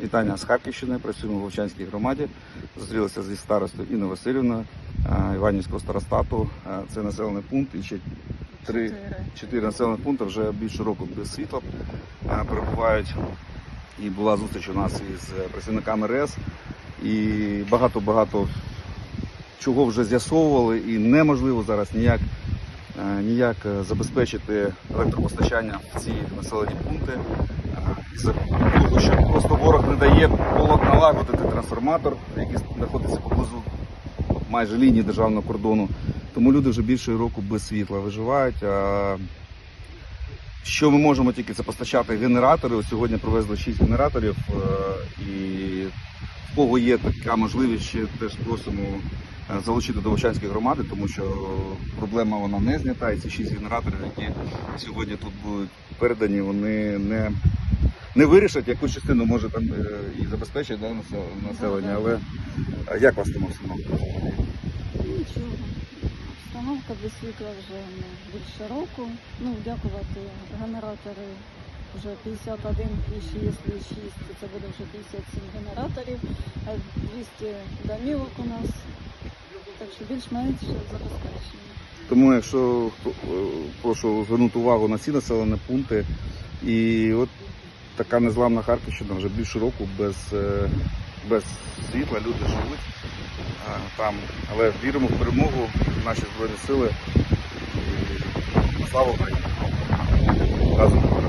Вітання з Харківщини, працюємо в Вовчанській громаді. Зустрілися зі старостою Інною Васильівною е, Іванівського старостату. Е, Це населений пункт і ще три, чотири населених пункти вже більше року без світла е, перебувають. І була зустріч у нас із працівниками РЕС. І багато-багато чого вже з'ясовували, і неможливо зараз ніяк, ніяк забезпечити електропостачання в ці населені пункти. Е, що просто ворог не дає поло- налагодити трансформатор, який знаходиться поблизу майже лінії державного кордону. Тому люди вже більше року без світла виживають. А що ми можемо тільки це постачати генератори. Ось сьогодні привезли 6 генераторів, е, і в кого є така можливість, ще теж просимо е, залучити до Вовчанської громади, тому що проблема вона не знята. І ці 6 генераторів, які сьогодні тут будуть передані, вони не, не вирішать якусь частину може там е, і забезпечить да, населення. Але як вас там обстановка? Нічого. Установка без світла вже більше року. Ну, дякувати генератори вже 51 і 6 і 6, це буде вже 57 генераторів, а 200 домівок у нас. Так що більш-менш забезпечені. Тому, якщо хто- е, прошу звернути увагу на ці населені пункти, і от така незламна Харківщина вже більше року без, е, без світла, люди живуть е, там. Але віримо в перемогу, в наші збройні сили. Слава Україні! Разом!